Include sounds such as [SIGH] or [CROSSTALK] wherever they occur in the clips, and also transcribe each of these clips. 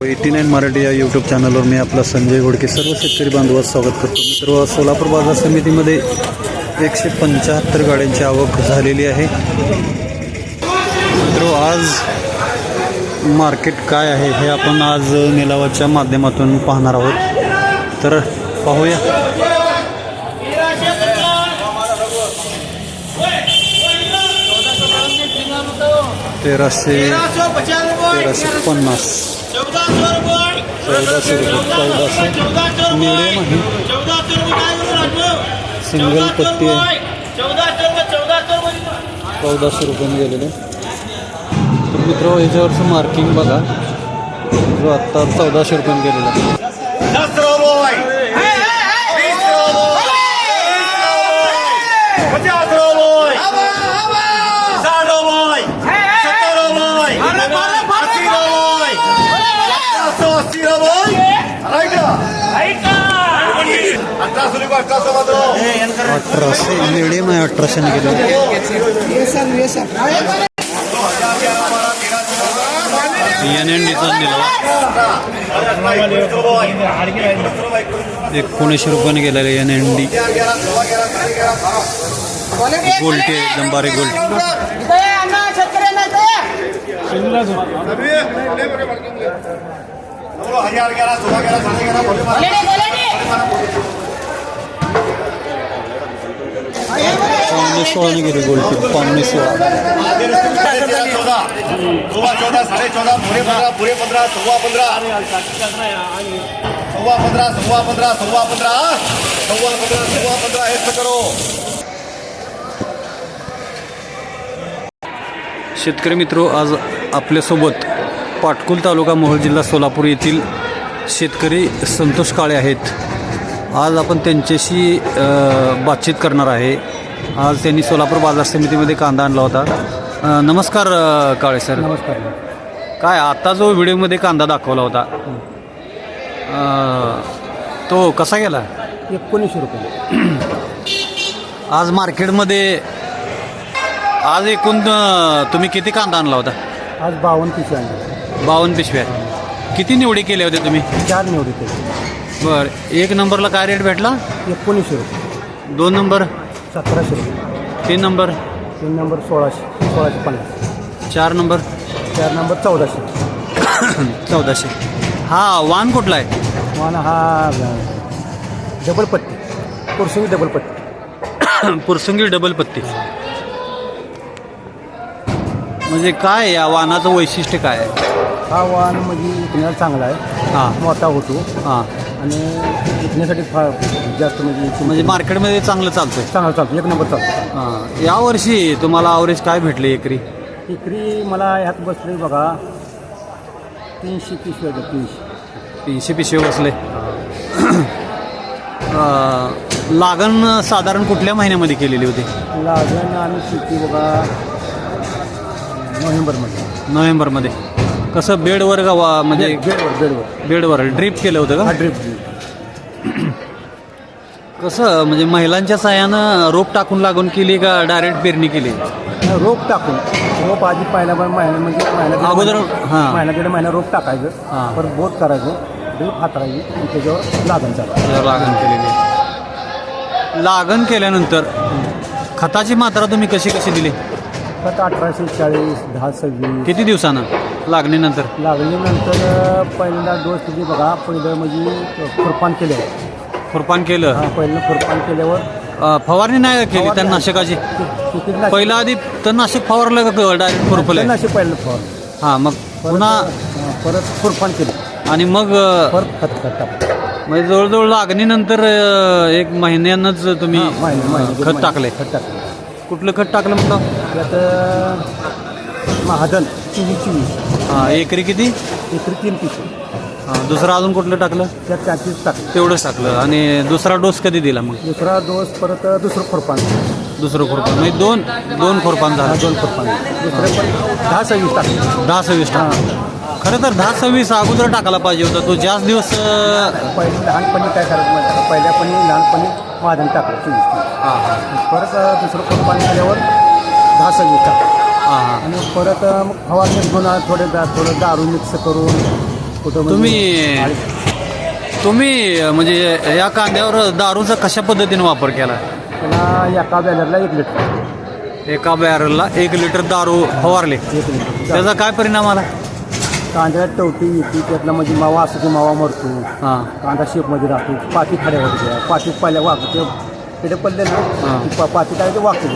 Eighty nine Marathi या YouTube चॅनलवर मी आपला संजय घोडके सर्व शेतकरी बांधवात स्वागत करतो. मित्र सोलापूर बाजार समितीमध्ये एकशे पंच्याहत्तर गाड्यांची आवक झालेली आहे. मित्र आज मार्केट काय आहे हे आपण आज निलावाच्या माध्यमातून पाहणार आहोत. तर पाहूया. तेराशे तेराशे पन्नास. चौदाशे रुपये चौदाशे मिडियम आहे सिंगल पट्टी आहे चौदाशे रुपयाने गेलेले. तर मित्र ह्याच्यावरचं मार्किंग बघा. जो आत्ता चौदाशे रुपयाने गेलेला. आहे पचास रुपये साठ रुपये सत्तर रुपये अस्सी रुपये अठराशे रुपये अठराशे रुपये अठराशे मात्र. अठराशे मिडियम आहे डीचा निलावा एकोणीसशे रुपयाने गेलेला एन एन डी गोल्टी एकदम बारीक गोल्टी हजार ग्यारह सोलह ग्यारह साढ़े ग्यारह बोले मारा पावणे सोळाने गेली गोल्टी पावणे सोळा. चौदह सुबह चौदह साढ़े चौदह पूरे पंद्रह पूरे पंद्रह सवा पंद्रह सव्वा पंद्रह सव्वा पंद्रह सव्वा पंद्रह सव्वा पंद्रह सव्वा पंद्रह ऐसा करो. शेतकरी मित्र आज आपल्यासोबत पाटकुल तालुका मोहोळ जिल्हा सोलापूर येथील शेतकरी संतोष काळे आहेत. आज आपण त्यांच्याशी बातचीत करणार आहे. आज त्यांनी सोलापूर बाजार समितीमध्ये कांदा आणला होता. नमस्कार काळे सर. नमस्कार. काय आता जो व्हिडिओमध्ये कांदा दाखवला होता तो कसा गेला? एकोणीसशे रुपये. [CLEARS THROAT] आज मार्केटमध्ये आज एकूण तुम्ही किती कांदा आणला होता? आज बावन्न पिशे आणले. बावन्न पिशव्या. किती निवडी केल्या होत्या तुम्ही? चार निवडी केले बर. एक नंबरला काय रेट भेटला? एकोणीसशे रुपये. दोन नंबर? सतराशे रुपये. तीन नंबर? तीन नंबर सोळाशे सोळाशे पन्नास. चार नंबर? चार नंबर चौदाशे. [COUGHS] चौदाशे. हा वान कुठला आहे? वाहन हा डबल पत्ती पुरसुंगी डबल पत्ती [COUGHS] पुरसुंगी डबल पत्ती म्हणजे काय या वाहनाचं वैशिष्ट्य काय आहे? हा वाहन म्हणजे विकण्याला चांगला आहे. हां. मोठा होतो. हां. आणि विकण्यासाठी फार जास्त म्हणजे म्हणजे मार्केटमध्ये चांगलं चालतंय. चांगला चालतो एक नंबर चालतो हां. यावर्षी तुम्हाला आवरेज काय भेटले एकरी? विक्री मला ह्यात बसले बघा. तीनशे पिशव्या आहेत, तीनशे. तीनशे पिशवे बसले. अं, लागण साधारण कुठल्या महिन्यामध्ये केलेली होती? लागण आम्ही शेती बघा नोव्हेंबरमध्ये. नोव्हेंबरमध्ये. कसं बेडवर का वा म्हणजे बेडवर बेडवर. बेडवर ड्रीप केलं होतं हा का ड्रिप. कसं म्हणजे महिलांच्या साह्यानं रोप टाकून लागून केली का डायरेक्ट पेरणी केली? रोप टाकून. रोप आधी पहिला पण महिना म्हणजे महिना अगोदर, हां. महिना दीड महिना रोप हां. टाकायचं परत बोत करायचं ड्रिप हातरायची आणि त्याच्यावर लागण चालू. त्याच्यावर लागण केलेली. लागण केल्यानंतर खताची मात्रा तुम्ही कशी कशी दिली? फक्त अठराशे चाळीस दहा सव्वीस. किती दिवसानं? लागणीनंतर? लागल्यानंतर पहिल्यांदा डोस तुझी बघा पहिलं म्हणजे खुरपान केल्यावर. खुरपान केलं? हा पहिलं खुरपान केल्यावर. अं, फवारणी नाही केली त्या नाशकाची? किती पहिला आधी तणनाशक फवारलं का डायरेक्ट खुरपलं? असे पहिलं फवार हां मग पुन्हा परत खुरपान केलं. आणि मग अं, परत खत खत टाकलं म्हणजे जवळजवळ लागणीनंतर अं, एक महिन्यानंच तुम्ही हा, महिने- महिने- अं, खत टाकले. खत टाकलं. कुठलं खत टाकलं म्हटलं त्यात महादन चोवीस चोवीस हां एकरी किती? एकरी तीन पिशे हां दुसरं अजून कुठलं टाकलं? त्यात चाळीस टाकलं. तेवढंच टाकलं. आणि दुसरा डोस कधी दिला मग? दुसरा डोस परत दुसरं खुरपान. दुसरं खुरपान. म्हणजे दोन दोन खुरपान हा, झालं दोन खुरपान. दुसरं पण दहा सव्वीस टाकलं. दहा सव्वीस टाक खरं तर दहा सव्वीस अगोदर टाकायला पाहिजे होता. तो जास्त दिवस पहिले लहानपणी काय करायचं माहिती पहिल्यापणी लहानपणी महादन टाकलं चोवीस हां हां. परत दुसरं खुरपान केल्यावर दहा सव्वीस टाकलं. हां हां. आणि परत मग फवारणी घेऊन थोडे दा थोडं दारू मिक्स करून कुठं म्हणजे तुम्ही तुम्ही म्हणजे या कांद्यावर दारूचा कशा पद्धतीने वापर केला? त्याला एका बॅनरला एक लिटर. एका बॅरलला एक लिटर दारू फवारले. एक लिटर. त्याचा काय परिणाम आला? कांद्याला टवटी येते त्यातला म्हणजे मावा असतो की मावा मरतो. हां. कांदा शेपमध्ये राहतो पाती खाड्या होत्या पाती पाल्या वागते पडले. ना पाती काय ते वागते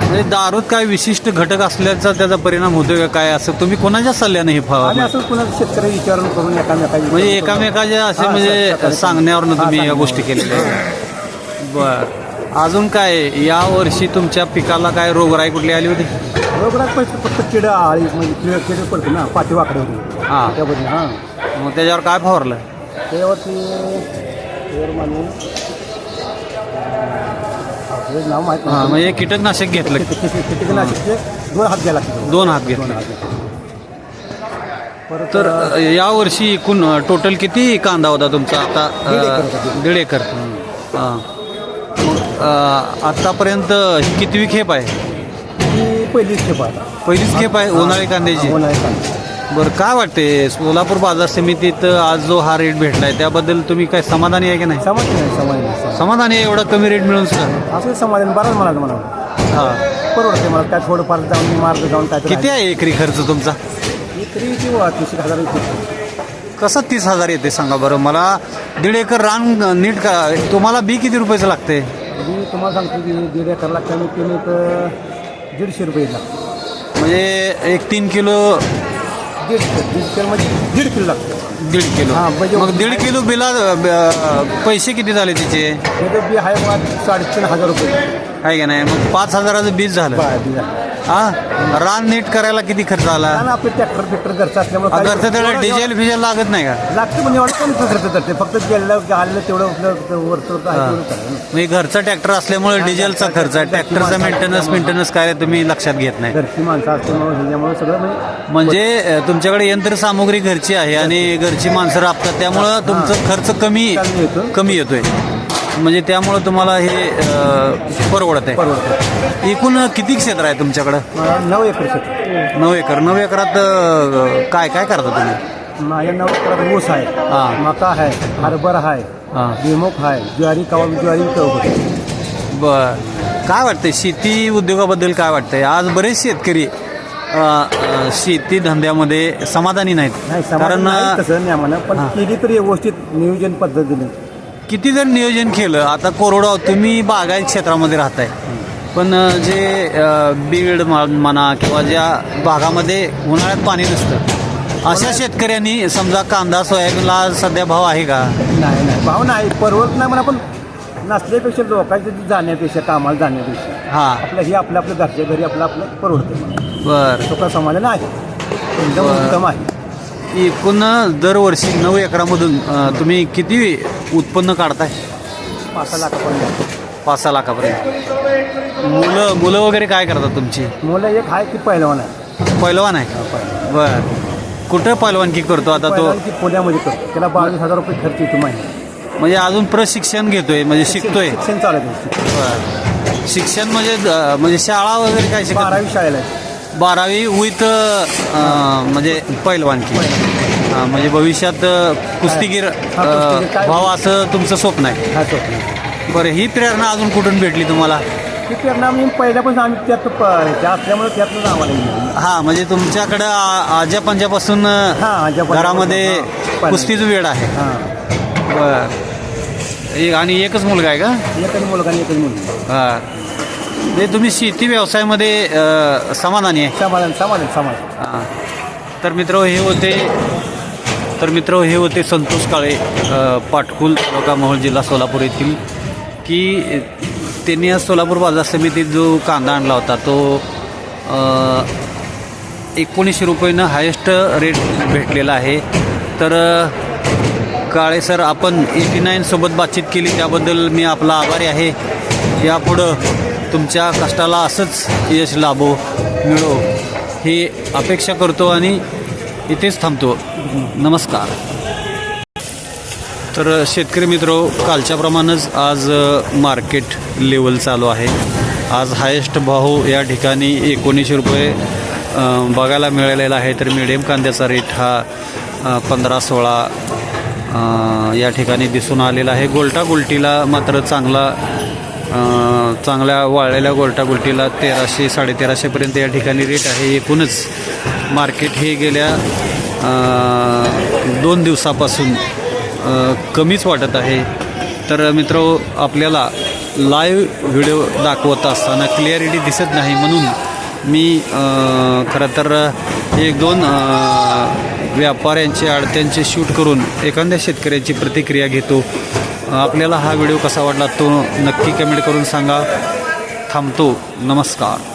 म्हणजे दारूत काय विशिष्ट घटक असल्याचा त्याचा परिणाम होतोय का काय असं? तुम्ही कोणाच्या सल्ल्याने हे आणि असं कुणाला शेतकरी विचारून करून एकामेका म्हणजे एकामेकाच्या असे हां, म्हणजे. सांगण्यावरनं हां, तुम्ही या गोष्टी. केलेल्या बर. अजून काय या वर्षी तुमच्या पिकाला काय रोगराई कुठली आली होती? रोगरात पैसे फक्त किड आळी म्हणजे किड किड पडते ना पाठी वाकडे होते हां. त्याबद्दल हां. मग त्याच्यावर काय फवारलं? त्याच्यावरती त्यावर नाव माहीत हां म्हणजे कीटकनाशक घेतलं. कीटकनाशकचे दोन हात घ्यायला लागते दोन हात दोन घेतले हात. परत तर अ, या वर्षी एकूण टोटल किती कांदा होता तुमचा? आता अ, दीड एकर होता. दीड एकर. हां. ही कितवी खेप आहे? ही पहिलीच खेप आहे. पहिलीच खेप आहे उन्हाळी कांद्याची? उन्हाळी कांदा. बरं काय वाटते सोलापूर बाजार समितीत आज जो हा रेट भेटलाय त्याबद्दल तुम्ही काय समाधानी आहे की नाही? समाज नाही समाज नाही. समाधानी आहे. एवढा कमी रेट मिळून सुद्धा? असं समाधान बराच मला हा. परवडते मला काय थोडंफार जाऊन मार्ग जाऊन काय किती आहे एकरी खर्च तुमचा? तरी किंवा तीस हजार. कसं तीस हजार येते सांगा बरं. मला दीड एकर रान नीट का तुम्हाला बी किती रुपयाचं लागते मी तुम्हाला सांगतो की दीड एकरला कमी केलं तर दीडशे रुपये म्हणजे एक तीन किलो दीड दीड किलो म्हणजे दीड किलो लागतं. दीड किलो. हा, म्हणजे- मग दीड किलो बिला ब- पैसे किती झाले तिचे? बी आहे मला साडेतीन हजार रुपये. आहे का नाही? मग पाच हजाराचं बीज झालं. बा- बी आहे. हा? रान नीट करायला किती खर्च आला? आणि आपलं ट्रॅक्टर घरचं असल्यामुळे काय- घरचं डिझेल फिजेल लागत नाही का? लागतं पण एवढं कोण खर्च करते फक्त गेलं आलेलं तेवढं आपलं वरचं तेवढं. म्हणजे घरचा ट्रॅक्टर असल्यामुळे डिझेलचा खर्च आहे. ट्रॅक्टरचा मेंटेनन्स मेंटेनन्स काय तुम्ही लक्षात घेत नाही. घरची माणसं असल्यामुळे ह्याच्यामुळे सगळं म्हणजे म्हणजे अ, तुमच्याकडे यंत्रसामुग्री घरची आहे आणि घरची. माणसं राबतात. त्यामुळं तुमचं खर्च कमी कमी येतो. कमी येतोय. म्हणजे त्यामुळं तुम्हाला हे अ, परवडत आहे. एकूण किती क्षेत्र आहे तुमच्याकडं? नऊ एकर शेत नऊ एकर. नऊ एकरात अ, काय काय करता तुम्ही? माझ्या नऊ एकरात ऊस हा. आहे मका आहे हरभरा आहे हां. आहे ज्वारी कवा ज्वारी कवा बर. काय वाटतंय? शेती उद्योगाबद्दल काय वाटतंय? आज बरेच शेतकरी अ, अ, शेती धंद्यामध्ये समाधानी नाहीत. नाही कारण नाही पण. केली तरी व्यवस्थित नियोजन पद्धतीने किती जर नियोजन केलं? आता कोरडवाव तुम्ही बागायत क्षेत्रामध्ये राहताय. पण जे बीड म्हणा किंवा ज्या भागामध्ये उन्हाळ्यात पाणी नसतं अशा शेतकऱ्यांनी समजा कांदा सोयाबीनला सध्या भाव आहे का? नाही नाही भाव नाही. परवडत नाही म्हणा पण नसल्यापेक्षा लोकांच्या जाण्यापेक्षा कामाला जाण्यापेक्षा हा. आपलं हे आपलं आपलं घरच्या घरी आपलं आपलं परवडते बर. सुखा समाधान आहे. एकदम. उत्तम आहे. एकूण दरवर्षी नऊ एकरामधून अ, तुम्ही किती उत्पन्न काढताय? पाच सहा लाखापर्यंत. पाच सहा लाखापर्यंत. मुलं मुलं वगैरे काय करतात तुमची? मुलं एक आहे की पहिलवान आहे. पैलवान आहे? बर. कुठं पैलवानकी करतो आता तो? पहिलवान की पुण्यामध्ये करतो. त्याला बावीस हजार रुपये खर्च येतो महिना. म्हणजे अजून प्रशिक्षण घेतोय म्हणजे शिकतोय? शिक्षण चालू आहे बर. शिक्षण म्हणजे अ, म्हणजे शाळा वगैरे काय शिकत बारावी शाळेला आहे. बारावी विथ म्हणजे पैलवानकी. हा, म्हणजे भविष्यात अ, कुस्तीगीर हा, अ, कुस्तीगीर काय- भाव असं तुमचं स्वप्न आहे. हा बरं ही प्रेरणा अजून कुठून भेटली तुम्हाला? ती प्रेरणा मी पहिल्यापासून आम्ही त्यात प- ह्याच्या असल्यामुळे त्यातूनच आम्हाला येईल. हा म्हणजे तुमच्याकडं आ- आज्या पंजापासून हा, घरामध्ये हा, कुस्तीचं वेळ आहे. हा. बर. एक आणि एकच मुलगा आहे का? एकच मुलगा आणि एकच मुलगी. हा. म्हणजे तुम्ही शेती व्यवसायामध्ये अ, समाधानी आहे? समाधान समाधान समाधान. हा. तर मित्र हे होते तर मित्र हे होते संतोष काळे अ, पाटकुल तालुका मोहोळ जिल्हा सोलापूर येथील की त्यांनी आज सोलापूर बाजार समितीत जो कांदा आणला होता तो अ, एकोणीसशे रुपयानं हायेस्ट रेट भेटलेला आहे. तर अ, काळे सर आपण एटी नाईनसोबत बातचीत केली त्याबद्दल मी आपला आभारी आहे. यापुढं तुमच्या कष्टाला असंच यश लाभो मिळो ही अपेक्षा करतो आणि इथेच थांबतो. नमस्कार. तर शेतकरी मित्र कालच्याप्रमाणेच आज मार्केट लेवल चालू आहे. आज हायेस्ट भाव या ठिकाणी एकोणीसशे रुपये बघायला मिळालेला आहे. तर मिडियम कांद्याचा रेट हा पंधरा सोळा या ठिकाणी दिसून आलेला आहे. गोल्टा गोलटीला मात्र चांगला चांगल्या वाळलेल्या गोल्टा गुलटीला तेराशे साडेतेराशेपर्यंत या ठिकाणी रेट आहे. एकूणच मार्केट हे गेल्या दोन दिवसापासून कमीच वाटत आहे. तर मित्र आपल्याला लाईव्ह व्हिडिओ दाखवत असताना क्लिअरिटी दिसत नाही म्हणून मी खरं तर एक दोन व्यापाऱ्यांचे आडत्यांचे शूट करून एखाद्या शेतकऱ्याची प्रतिक्रिया घेतो. आपल्याला हा व्हिडिओ कसा वाटला तो नक्की कमेंट करून सांगा. थांबतो. नमस्कार.